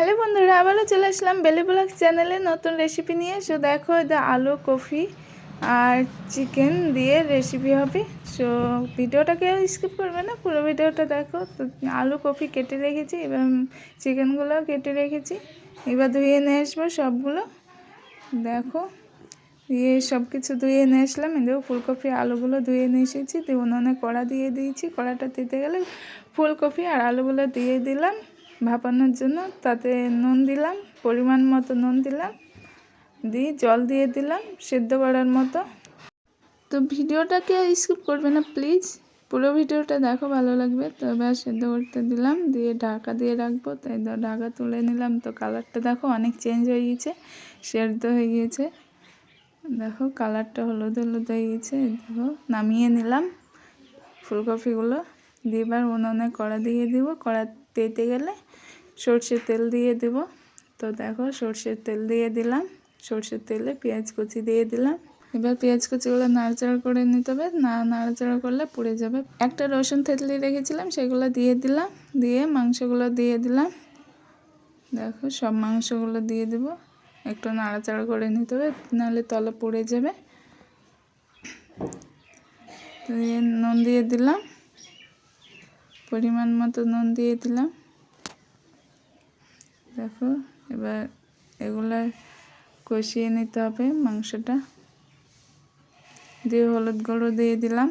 Hello বন্ধুরা, আবারও চলে আসলাম বেলি ব্লগ চ্যানেলে নতুন রেসিপি নিয়ে। সো দেখো এটা আলু, কফি আর চিকেন দিয়ে রেসিপি হবে। সো ভিডিওটাকে স্কিপ করবে না, পুরো ভিডিওটা দেখো। তো, আলু, কফি কেটে রেখেছি, এবার চিকেনগুলো কেটে রেখেছি। এবার ধুয়ে নিয়ে আসব সবগুলো। দেখো, দিয়ে সব কিছু ধুয়ে নিয়ে আসলাম। এদের ফুলকপি আলুগুলো ধুয়ে নিয়ে এসেছি। দিয়ে উনুনে কড়া দিয়ে দিয়েছি। কড়াটা দিতে গেলে ফুলকপি আর আলুগুলো দিয়ে দিলাম। ভাপানোর জন্য তাতে নুন দিলাম, পরিমাণ মতো নুন দিলাম, দিয়ে জল দিয়ে দিলাম সেদ্ধ করার মতো। তো ভিডিওটাকে স্কিপ করবে না, প্লিজ। পুরো ভিডিওটা দেখো, ভালো লাগবে। তো এবার সেদ্ধ করতে দিলাম, দিয়ে ঢাকা দিয়ে রাখব। তাই তো ঢাকা তুলে নিলাম। তো কালারটা দেখো, অনেক চেঞ্জ হয়ে গিয়েছে সেদ্ধ হয়ে গিয়েছে দেখো, কালারটা হলুদ হলুদ হয়ে গিয়েছে দেখো, নামিয়ে নিলাম ফুলকপিগুলো। দিয়ে এবার উনুনে কড়া দিয়ে দিব কড়া তেতে গেলে সর্ষের তেল দিয়ে দেব। তো দেখো সর্ষের তেল দিয়ে দিলাম। সর্ষের তেলে পেঁয়াজ কুচি দিয়ে দিলাম। এবার পেঁয়াজ কুচিগুলো নাড়াচাড়া করে নিতে হবে। না নাড়াচাড়া করলে পুড়ে যাবে। একটা রসুন থেতলি রেখেছিলাম, সেগুলো দিয়ে দিলাম। দিয়ে মাংসগুলো দিয়ে দিলাম। দেখো সব মাংসগুলো দিয়ে দেব। একটু নাড়াচাড়া করে নিতে হবে, নাহলে তলা পুড়ে যাবে। দিয়ে নুন দিয়ে দিলাম। পরিমাণ মতো নুন দিয়ে দিলাম। দেখো, এবার এগুলা কষিয়ে নিতে হবে মাংসটা। দিয়ে হলুদ গুঁড়ো দিয়ে দিলাম।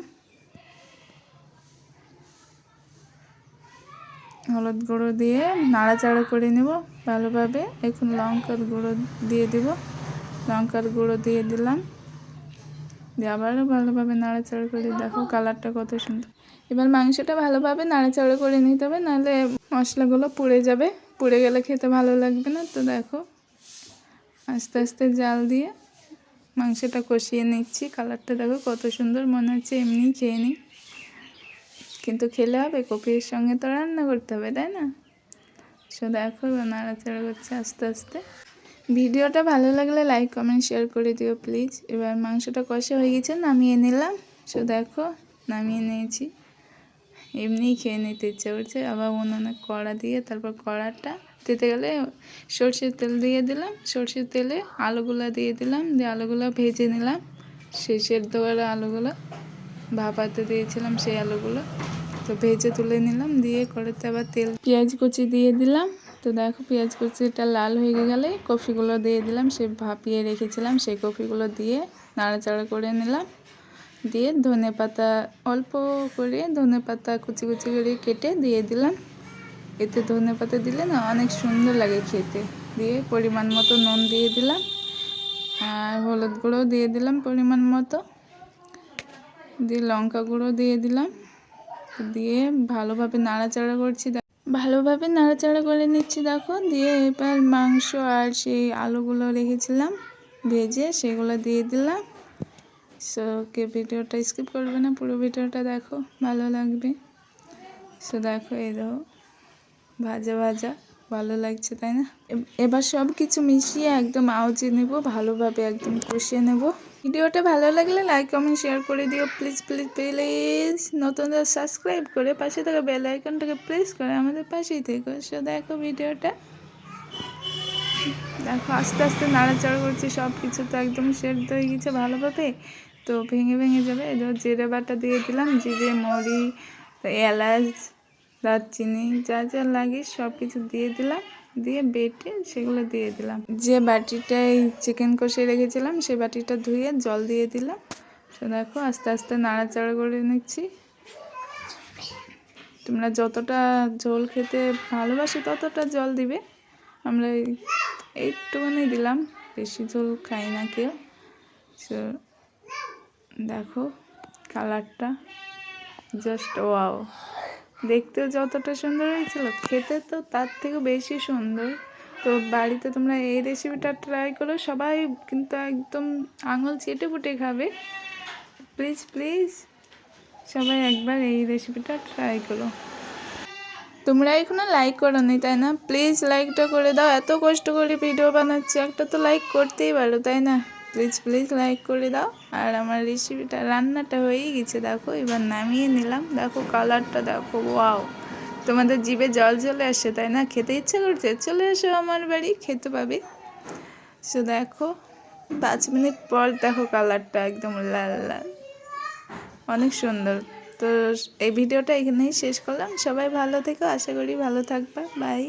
হলুদ গুঁড়ো দিয়ে নাড়াচাড়া করে নেব ভালোভাবে। এখন লঙ্কার গুঁড়ো দিয়ে দেব। লঙ্কার গুঁড়ো দিয়ে দিলাম। দিয়ে আবারও ভালোভাবে নাড়াচাড়া করে দেখো কালারটা কত সুন্দর। এবার মাংসটা ভালোভাবে নাড়াচাড়া করে নিতে হবে, নাহলে মশলাগুলো পুড়ে যাবে। পুড়ে গেলে খেতে ভালো লাগবে না, তো দেখো। আস্তে আস্তে জাল দিয়ে মাংসটা কষিয়ে নিচ্ছি। কালারটা দেখো কত সুন্দর, মনে হচ্ছে এমনি খেয়ে নিই। কিন্তু খেলে হবে, কপির সঙ্গে তো রান্না করতে হবে, তাই না? সো দেখো নাড়াচাড়া করছে আস্তে আস্তে। ভিডিওটা ভালো লাগলে লাইক, কমেন্ট, শেয়ার করে দিও প্লিজ। এবার মাংসটা কষা হয়ে গেছে, নামিয়ে নিলাম। সো দেখো, নামিয়ে নিয়েছি। এমনিই খেয়ে নিতে ইচ্ছে করছে। আবার উনুনে কড়া দিয়ে তারপর কড়াটা দিতে গেলে সর্ষের তেল দিয়ে দিলাম। সর্ষের তেলে আলুগুলো দিয়ে দিলাম। দিয়ে আলুগুলো ভেজে নিলাম। সেই সেদ্ধ করা আলুগুলো ভাপাতে দিয়েছিলাম সেই আলুগুলো। তো ভেজে তুলে নিলাম। দিয়ে কড়াতে আবার তেল পেঁয়াজ কুচি দিয়ে দিলাম। তো দেখো পেঁয়াজ কুচিটা লাল হয়ে গেলে কফিগুলো দিয়ে দিলাম। সে ভাপিয়ে রেখেছিলাম। সেই কফিগুলো দিয়ে নাড়াচাড়া করে নিলাম। দিয়ে ধনে পাতা, অল্প করে ধনে পাতা কুচি কুচি করে কেটে দিয়ে দিলাম। এতে ধনে পাতা দিলে না অনেক সুন্দর লাগে খেতে। দিয়ে পরিমাণ মতো নুন দিয়ে দিলাম। আর হলুদ গুঁড়ো দিয়ে দিলাম পরিমাণ মতো। দিয়ে লঙ্কা গুঁড়ো দিয়ে দিলাম। দিয়ে ভালোভাবে নাড়াচাড়া করছি ভালোভাবে নাড়াচাড়া করে নিচ্ছি দেখো। দিয়ে এবার মাংস আর সেই আলুগুলো রেখেছিলাম। ভেজে সেগুলো দিয়ে দিলাম। সো কে ভিডিওটা স্কিপ করবে না, পুরো ভিডিওটা দেখো, ভালো লাগবে। সো দেখো, এই দেখো, ভাজা ভাজা, ভালো লাগছে, তাই না? এবার সব কিছু মিশিয়ে একদম আওজে নেব, ভালোভাবে একদম কষিয়ে নেব। ভিডিওটা ভালো লাগলে লাইক কমেন্ট শেয়ার করে দিও। প্লিজ প্লিজ প্লিজ নতুনদের সাবস্ক্রাইব করে পাশে থাকা বেল আইকনটাকে প্রেস করে আমাদের পাশেই থেকো। সো দেখো, ভিডিওটা দেখো, আস্তে আস্তে নাড়াচাড়া করছি সব কিছু তো একদম সেদ্ধ হয়ে গেছে ভালোভাবে। তো ভেঙে ভেঙে যাবে। এবার জিরে বাটা দিয়ে দিলাম, জিরে, মরি এলাচ, দারচিনি, যা যা লাগে সব কিছু দিয়ে দিলাম। দিয়ে বেটে সেগুলো দিয়ে দিলাম। যে বাটিটায় চিকেন কষে রেখেছিলাম, সে বাটিটা ধুয়ে জল দিয়ে দিলাম। তো দেখো, আস্তে আস্তে নাড়াচাড়া করে নিচ্ছি। তোমরা যতটা ঝোল খেতে ভালোবাসো ততটা জল দিবে। আমরা একটুখানি দিলাম, বেশি ঝোল খাই না কেউ। দেখো কালারটা জাস্ট ওয়াও দেখতেও যতটা সুন্দর হয়েছিল, খেতে তো তার থেকে বেশি সুন্দর। তো বাড়িতে তোমরা এই রেসিপিটা ট্রাই করো, সবাই কিন্তু একদম আঙুল চেটে পুটে খাবে। প্লিজ প্লিজ সবাই একবার এই রেসিপিটা ট্রাই করো। তোমরা এখনও লাইক করো নি তাই না? প্লিজ লাইকটা করে দাও। এত কষ্ট করে ভিডিও বানাচ্ছি, একটা তো লাইক করতেই পারো, তাই না? প্লিজ প্লিজ লাইক করে দাও। আর আমার রেসিপিটা রান্নাটা হয়েই গেছে, দেখো। এবার নামিয়ে নিলাম। দেখো কালারটা দেখো ওয়াও তোমাদের জিভে জল চলে আসে, তাই না? খেতে ইচ্ছা করছে? চলে এসো আমার বাড়ি, খেতে পাবে। সো দেখো, পাঁচ মিনিট পর দেখো কালারটা একদম লাল লাল। অনেক সুন্দর। তো এই ভিডিওটা এখানেই শেষ করলাম। সবাই ভালো থেকো আশা করি ভালো থাকবা। বাই